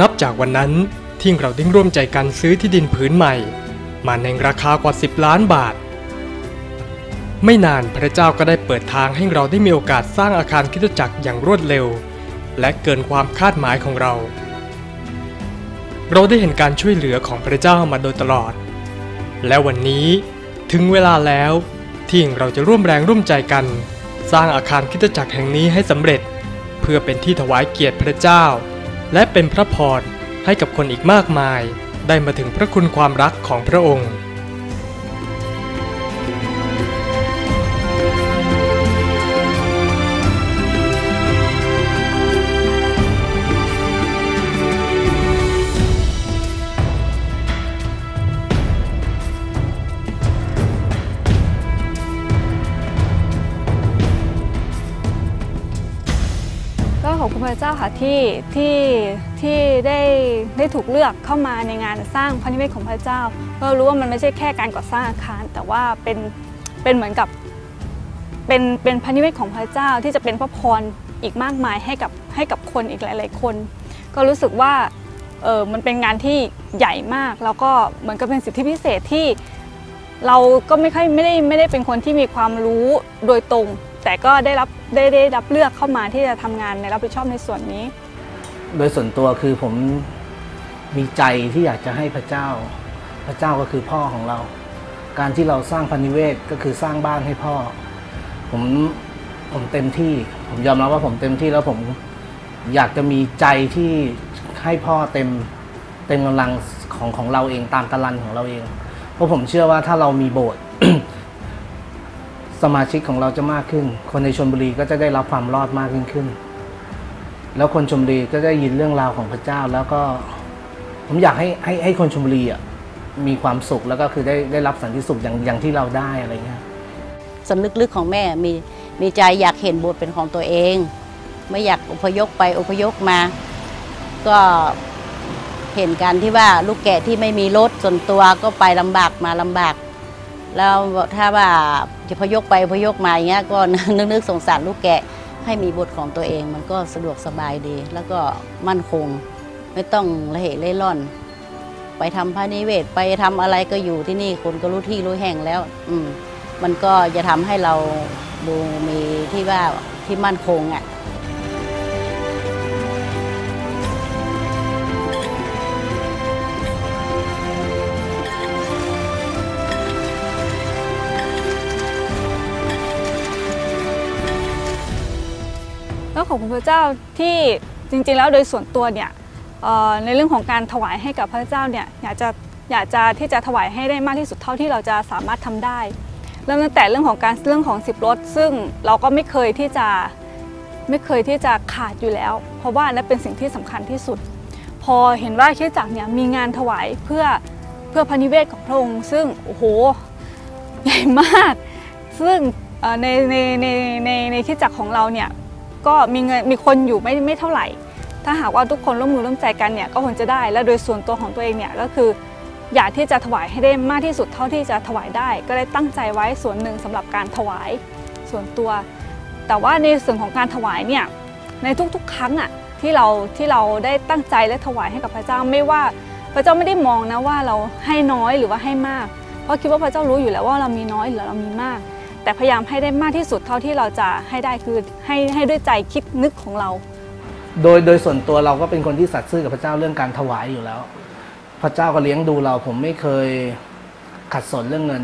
นับจากวันนั้นที่เราได้ร่วมใจกันซื้อที่ดินผืนใหม่ มาในราคากว่า 10 ล้านบาท ไม่นานพระเจ้าก็ได้เปิดทางให้เราได้มีโอกาสสร้างอาคารคริสตจักรอย่างรวดเร็ว และเกินความคาดหมายของเรา เราได้เห็นการช่วยเหลือของพระเจ้ามาโดยตลอด และวันนี้ถึงเวลาแล้วที่เราจะร่วมแรงร่วมใจกัน สร้างอาคารคริสตจักรแห่งนี้ให้สำเร็จ เพื่อเป็นที่ถวายเกียรติพระเจ้า และเป็นพระพรให้กับคนอีกมากมาย ได้มาถึงพระคุณความรักของพระองค์ เจ้าค่ะที่ที่ที่ได้ได้ถูกเลือกเข้ามาในงานสร้างพระนิเวศของพระเจ้าเรารู้ว่ามันไม่ใช่แค่การก่อสร้างอาคาร แต่ว่าเป็นเป็นเหมือนกับเป็นเป็นพระนิเวศของพระเจ้าที่จะเป็นพระพรอีกมากมายให้กับให้กับคนอีกหลาย ๆ คน ก็รู้สึกว่าเออมันเป็นงานที่ใหญ่มากแล้วก็เหมือนกับเป็นสิทธิพิเศษที่เราก็ไม่ค่อยไม่ได้ไม่ได้เป็นคนที่มีความรู้โดยตรง แต่ก็ได้รับ ได้ได้รับเลือกเข้ามาที่จะทำงานในรับผิดชอบในส่วนนี้ โดยส่วนตัวคือผมมีใจที่อยากจะให้พระเจ้า พระเจ้าก็คือพ่อของเรา การที่เราสร้างพันนิเวศก็คือสร้างบ้านให้พ่อ ผมผมเต็มที่ ผมยอมรับว่าผมเต็มที่แล้วผมอยากจะมีใจที่ให้พ่อเต็มเต็มกำลังของของเราเองตามตะลันของเราเอง เพราะผมเชื่อว่าถ้าเรามีโบสถ์ สมาชิกของเราจะมากขึ้น คนในชนบุรีก็จะได้รับความรอดมากยิ่งขึ้น แล้วคนชมบุรีก็ได้ยินเรื่องราวของพระเจ้า แล้วก็ผมอยากให้ให้ให้คนชมบุรีอะมีความสุขแล้วก็คือได้ได้รับสันติสุขอย่างอย่างที่เราได้อะไรเงี้ยสำนึกลึกของแม่มีมีใจอยากเห็นโบสถ์เป็นของตัวเอง ไม่อยากอพยพไปอพยพมา ก็เห็นกันที่ว่าลูกแกะที่ไม่มีรถส่วนตัวก็ไปลำบากมาลำบาก แล้วถ้าว่าจะพยกไปพยกมาอย่างเงี้ยก็นึกนึกสงสารลูกแกะให้มีบทของตัวเองมันก็สะดวกสบายดี แล้วก็มั่นคง ไม่ต้องระเหเล่ร่อน ไปทำพระนิเวศไปทำอะไรก็อยู่ที่นี่คนก็รู้ที่รู้แห่งแล้ว อืมมันก็จะทำให้เราดูมีที่ว่าที่มั่นคงอะ ก็ขอบคุณพระเจ้าที่จริงๆ แล้วโดยส่วนตัวเนี่ยในเรื่องของการถวายให้กับพระเจ้าเนี่ยอยากจะอยากจะที่จะถวายให้ได้มากที่สุดเท่าที่เราจะสามารถทำได้เริ่มตั้งแต่เรื่องของการเรื่องของสิบรถ ซึ่งเราก็ไม่เคยที่จะไม่เคยที่จะขาดอยู่แล้ว เพราะว่านั่นเป็นสิ่งที่สำคัญที่สุด พอเห็นว่าคริสตจักรเนี่ยมีงานถวายเพื่อเพื่อพระนิเวศของพระองค์ ซึ่งโอ้โหใหญ่มาก ซึ่งในในในในในคริสตจักรของเราเนี่ย ก็มีเงินมีคนอยู่ไม่ไม่เท่าไหร่ ถ้าหากว่าทุกคนร่วมมือร่วมใจกันเนี่ยก็คงจะได้ และโดยส่วนตัวของตัวเองเนี่ยก็คือ อยากที่จะถวายให้ได้มากที่สุดเท่าที่จะถวายได้ ก็ได้ตั้งใจไว้ส่วนหนึ่งสำหรับการถวายส่วนตัว แต่ว่าในส่วนของการถวายเนี่ยในทุกๆ ครั้งอะที่เราที่เราได้ตั้งใจและถวายให้กับพระเจ้าไม่ว่าพระเจ้าไม่ได้มองนะว่าเราให้น้อยหรือว่าให้มาก เพราะคิดว่าพระเจ้ารู้อยู่แล้วว่าเรามีน้อยหรือเรามีมาก แต่พยายามให้ได้มากที่สุดเท่าที่เราจะให้ได้คือให้ให้ด้วยใจคิดนึกของเรา โดยโดยส่วนตัวเราก็เป็นคนที่สัตย์ซื่อกับพระเจ้าเรื่องการถวายอยู่แล้ว พระเจ้าก็เลี้ยงดูเรา ผมไม่เคยขัดสนเรื่องเงิน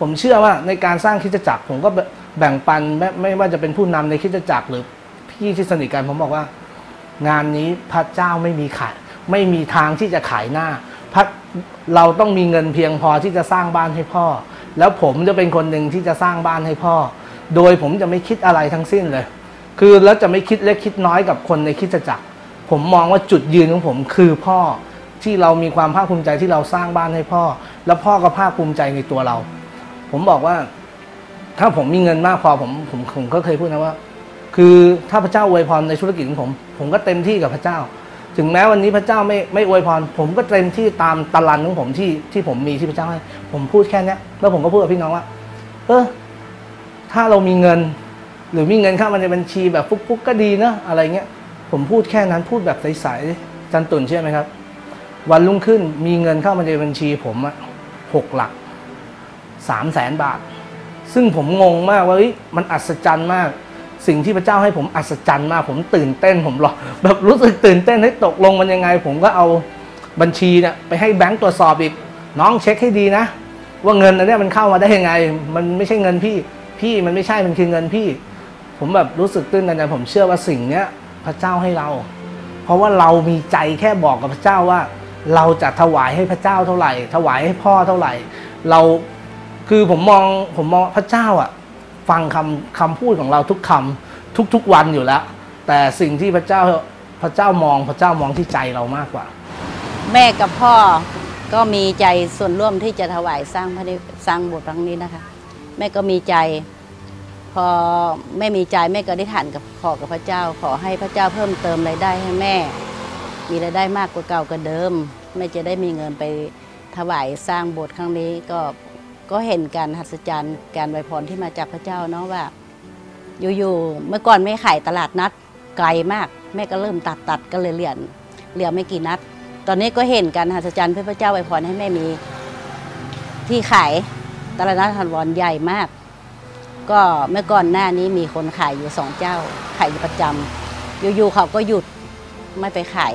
ผมเชื่อว่าในการสร้างคริสตจักรผมก็แบ่งปันไม่ไม่ว่าจะเป็นผู้นำในคริสตจักรหรือพี่ที่สนิทกันผมบอกว่า งานนี้พระเจ้าไม่มีขายไม่มีทางที่จะขายหน้าพระเราต้องมีเงินเพียงพอที่จะสร้างบ้านให้พ่อ แล้วผมจะเป็นคนหนึ่งที่จะสร้างบ้านให้พ่อ โดยผมจะไม่คิดอะไรทั้งสิ้นเลย คือแล้วจะไม่คิดเล็กคิดน้อยกับคนในคริสตจักร ผมมองว่าจุดยืนของผมคือพ่อที่เรามีความภาคภูมิใจที่เราสร้างบ้านให้พ่อ แล้วพ่อก็ภาคภูมิใจในตัวเรา ผมบอกว่า ถ้าผมมีเงินมากพอผมผมผมก็เคยพูดนะว่า คือถ้าพระเจ้าอวยพรในธุรกิจของผม ผมก็เต็มที่กับพระเจ้า ถึงแม้วันนี้พระเจ้าไม่ไม่อวยพร ผมก็เต็มที่ตามตะลันของผมที่ที่ผมมีที่พระเจ้าให้ ผมพูดแค่เนี้ยแล้วผมก็พูดกับพี่น้องว่า เออ ถ้าเรามีเงิน หรือมีเงินเข้ามาในบัญชีแบบฟุกๆก็ดีนะอะไรเงี้ย ผมพูดแค่นั้นพูดแบบใสจันตุนเชื่อไหมครับ วันรุ่งขึ้นมีเงินเข้ามาในบัญชี ผมอะหกหลักสามแสนบาท ซึ่งผมงงมากว่าเฮ้ยมันอัศจรรย์มาก สิ่งที่พระเจ้าให้ผมอัศจรรย์มาก ผมตื่นเต้น ผมหรอแบบรู้สึกตื่นเต้นให้ตกลงมันยังไง ผมก็เอาบัญชีเนี่ยไปให้แบงก์ตรวจสอบอีก น้องเช็คให้ดีนะ ว่าเงินอันนี้มันเข้ามาได้ยังไง มันไม่ใช่เงินพี่พี่มันไม่ใช่มันคือเงินพี่ ผมแบบรู้สึกตื้นตันใจผมเชื่อว่าสิ่งเนี้ยพระเจ้าให้เรา เพราะว่าเรามีใจแค่บอกกับพระเจ้าว่า เราจะถวายให้พระเจ้าเท่าไหร่ ถวายให้พ่อเท่าไหร่ เราคือผมมองผมมองพระเจ้าอะ ฟังคำคำพูดของเราทุกคำทุกๆวันอยู่แล้ว แต่สิ่งที่พระเจ้าพระเจ้ามองพระเจ้ามองที่ใจเรามากกว่า แม่กับพ่อก็มีใจส่วนร่วมที่จะถวายสร้างพระนิสร้างโบสถ์ครั้งนี้นะคะ แม่ก็มีใจ พอแม่มีใจแม่ก็ได้ฐานกับขอกับพระเจ้า ขอให้พระเจ้าเพิ่มเติมรายได้ให้แม่ มีรายได้มากกว่าเก่ากว่าเดิมแม่จะได้มีเงินไปถวายสร้างโบสถ์ครั้งนี้ก็ ก็เห็นการหัศจรรย์การไวพรที่มาจากพระเจ้าเนาะว่า อยู่ๆเมื่อก่อนไม่ขายตลาดนัดไกลมาก แม่ก็เริ่มตัดตัดก็เลยเหลือเหลือไม่กี่นัด ตอนนี้ก็เห็นการหัศจรรย์พระเจ้าไวพรให้แม่มี ที่ขายตลาดนัดฮันวอนใหญ่มาก ก็เมื่อก่อนหน้านี้มีคนขายอยู่สองเจ้า ขายอยู่ประจำอยู่ๆเขาก็หยุดไม่ไปขาย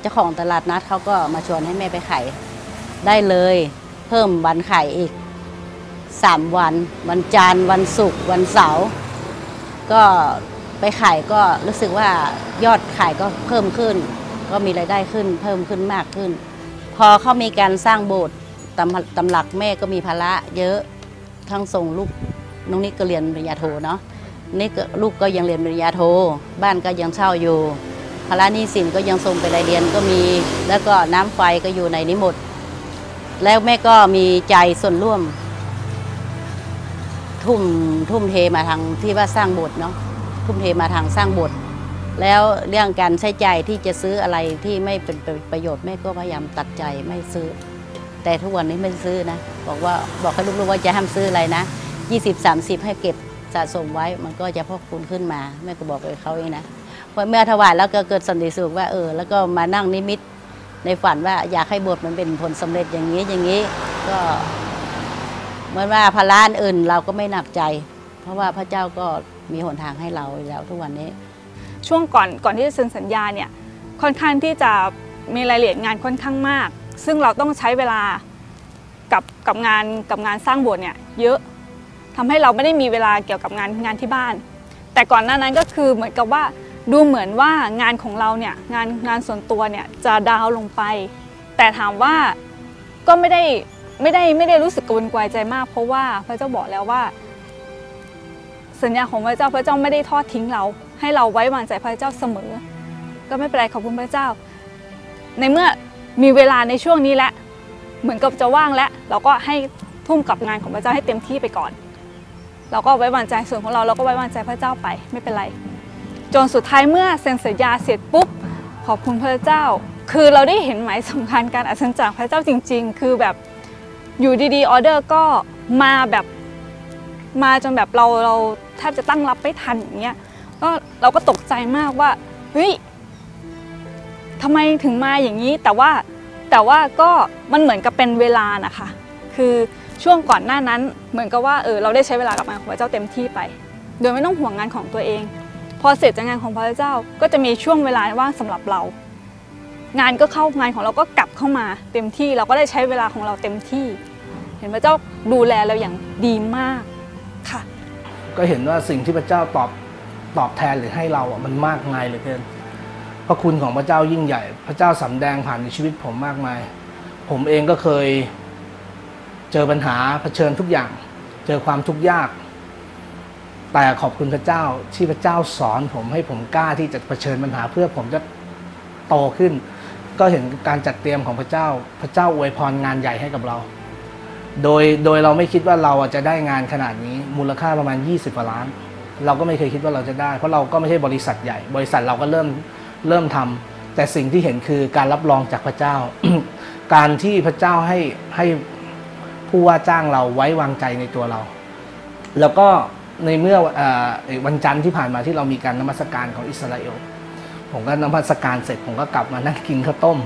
เจ้าของตลาดนัดเขาก็มาชวนให้แม่ไปขายได้เลย เพิ่มวันขายอีก สามวัน วันจันทร์วันศุกร์วันเสาร์ก็ไปขายก็รู้สึกว่ายอดขายก็เพิ่มขึ้น ก็มีรายได้ขึ้นเพิ่มขึ้นมากขึ้น พอเขามีการสร้างโบสถ์ตำตำหลักแม่ก็มีภาระเยอะทั้งส่งลูกน้องนิกก็เรียนปริญญาโทเนาะนี่ลูกก็ยังเรียนปริญญาโท บ้านก็ยังเช่าอยู่ภาระหนี้สินก็ยังส่งไปรายเดือนก็มี แล้วก็น้ำไฟก็อยู่ในนี้หมด แล้วแม่ก็มีใจส่วนร่วม ทุ่มทุ่มเทมาทางที่ว่าสร้างโบสถ์เนาะทุ่มเทมาทางสร้างโบสถ์แล้วเรื่องการใช้จ่ายที่จะซื้ออะไรที่ไม่เป็นประโยชน์แม่ก็พยายามตัดใจไม่ซื้อ แต่ทุกวันนี้ไม่ซื้อนะ บอกว่าบอกให้ลูกๆว่าจะห้ามซื้ออะไรนะ20 30 ให้เก็บสะสมไว้มันก็จะพอกคุณขึ้นมาแม่ก็บอกกับเขาเองนะพอเมื่อถวายแล้วก็เกิดสันติสุขว่าเออแล้วก็มานั่งนิมิตในฝันว่าอยากให้บสถ์มันเป็นผลสำเร็จอย่างนี้อย่างนี้ก็ เหมือนว่าภาระอันอื่นเราก็ไม่หนักใจ เพราะว่าพระเจ้าก็มีหนทางให้เราแล้วทุกวันนี้ ช่วงก่อนก่อนที่จะเซ็นสัญญาเนี่ยค่อนข้างที่จะมีรายละเอียดงานค่อนข้างมาก ซึ่งเราต้องใช้เวลากับกับงานกับงานสร้างโบสถ์เนี่ยเยอะทำให้เราไม่ได้มีเวลาเกี่ยวกับงานงานที่บ้าน แต่ก่อนหน้านั้นก็คือเหมือนกับว่าดูเหมือนว่างานของเราเนี่ยงานงานส่วนตัวเนี่ยจะดาวลงไป แต่ถามว่าก็ไม่ได้ ไม่ได้ไม่ได้รู้สึกกวนกวายใจมาก เพราะว่าพระเจ้าบอกแล้วว่า สัญญาของพระเจ้าพระเจ้าไม่ได้ทอดทิ้งเรา ให้เราไว้วางใจพระเจ้าเสมอ ก็ไม่เป็นไรขอบคุณพระเจ้า ในเมื่อมีเวลาในช่วงนี้แล้วเหมือนกับจะว่างแล้วเราก็ให้ทุ่มกับงานของพระเจ้าให้เต็มที่ไปก่อน เราก็ไว้วางใจส่วนของเราเราก็ไว้วางใจพระเจ้าไปไม่เป็นไรจนสุดท้ายเมื่อเซ็นสัญญาเสร็จปุ๊บขอบคุณพระเจ้า คือเราได้เห็นหมายสำคัญการอัศจรรย์พระเจ้าจริง ๆ คือแบบ อยู่ดีๆออเดอร์ก็มาแบบมาจนแบบเราเราแทบจะตั้งรับไม่ทันอย่างเงี้ยก็เราก็ตกใจมากว่าเฮ้ยทำไมถึงมาอย่างนี้ แต่ว่าแต่ว่าก็มันเหมือนกับเป็นเวลานะคะ คือช่วงก่อนหน้านั้นเหมือนกับว่าเออเราได้ใช้เวลากับงานของพระเจ้าเต็มที่ไป โดยไม่ต้องห่วงงานของตัวเอง พอเสร็จจากงานของพระเจ้าก็จะมีช่วงเวลาว่างสำหรับเรา งานก็เข้างานของเราก็กลับเข้ามาเต็มที่เราก็ได้ใช้เวลาของเราเต็มที่ เห็นพระเจ้าดูแลเราอย่างดีมากค่ะ ก็เห็นว่าสิ่งที่พระเจ้าตอบตอบแทนหรือให้เราอะมันมากมายเหลือเกินพระคุณของพระเจ้ายิ่งใหญ่ พระเจ้าสำแดงผ่านในชีวิตผมมากมาย ผมเองก็เคยเจอปัญหาเผชิญทุกอย่าง เจอความทุกข์ยาก แต่ขอบคุณพระเจ้าที่พระเจ้าสอนผมให้ผมกล้าที่จะเผชิญปัญหาเพื่อผมจะโตขึ้น ก็เห็นการจัดเตรียมของพระเจ้า พระเจ้าอวยพรงานใหญ่ให้กับเรา โดยโดยเราไม่คิดว่าเราจะได้งานขนาดนี้มูลค่าประมาณ 20กว่าล้าน เราก็ไม่เคยคิดว่าเราจะได้ เพราะเราก็ไม่ใช่บริษัทใหญ่ บริษัทเราก็เริ่มเริ่มทำแต่สิ่งที่เห็นคือการรับรองจากพระเจ้า การที่พระเจ้าให้ให้ผู้ว่าจ้างเราไว้วางใจในตัวเรา แล้วก็ในเมื่ออวันจันทร์ที่ผ่านมาที่เรามีการนมัสการของอิสราเอลผมก็นมัสการเสร็จผมก็กลับมานั่งกินข้าวต้ม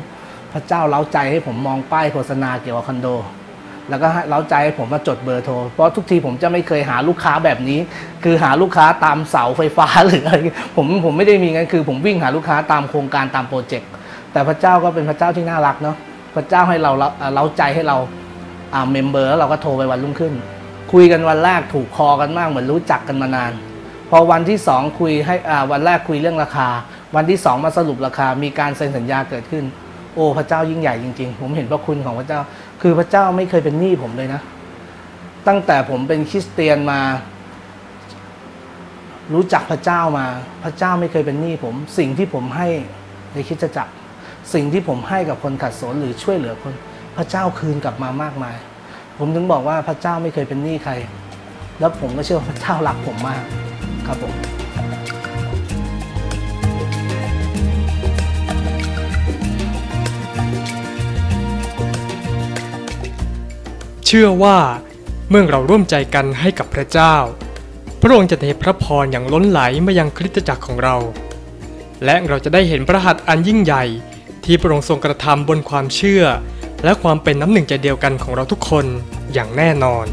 พระเจ้าเล้าใจให้ผมมองป้ายโฆษณาเกี่ยวกับคอนโด แล้วก็เล้าใจให้ผมมาจดเบอร์โทร เพราะทุกทีผมจะไม่เคยหาลูกค้าแบบนี้ คือหาลูกค้าตามเสาไฟฟ้าหรืออะไรผมผมไม่ได้มีงั้นคือ ผมวิ่งหาลูกค้าตามโครงการตามโปรเจกต์แต่พระเจ้าก็เป็นพระเจ้าที่น่ารักเนาะพระเจ้าให้เราเล้าใจให้เราอ่าเมมเบอร์แล้วเราก็โทรไปวันรุ่งขึ้น คุยกันวันแรกถูกคอกันมากเหมือนรู้จักกันมานาน พอวันที่สองคุยให้อ่าวันแรกคุยเรื่องราคา วันที่สองมาสรุปราคา มีการเซ็นสัญญาเกิดขึ้น โอ้พระเจ้ายิ่งใหญ่จริง ๆ ผมเห็นพระคุณของพระเจ้า คือพระเจ้าไม่เคยเป็นหนี้ผมเลยนะ ตั้งแต่ผมเป็นคริสเตียนมา รู้จักพระเจ้ามา พระเจ้าไม่เคยเป็นหนี้ผม สิ่งที่ผมให้ในคริสตจักสิ่งที่ผมให้กับคนขัดสนหรือช่วยเหลือคน พระเจ้าคืนกลับมามากมาย ผมถึงบอกว่าพระเจ้าไม่เคยเป็นหนี้ใคร แล้วผมก็เชื่อว่าพระเจ้ารักผมมากครับผม เชื่อว่าเมื่อเราร่วมใจกันให้กับพระเจ้า พระองค์จะเทพระพรอย่างล้นไหลมายังคริสตจักรของเรา และเราจะได้เห็นพระหัตถ์อันยิ่งใหญ่ ที่พระองค์ทรงกระทำบนความเชื่อ และความเป็นน้ำหนึ่งใจเดียวกันของเราทุกคนอย่างแน่นอน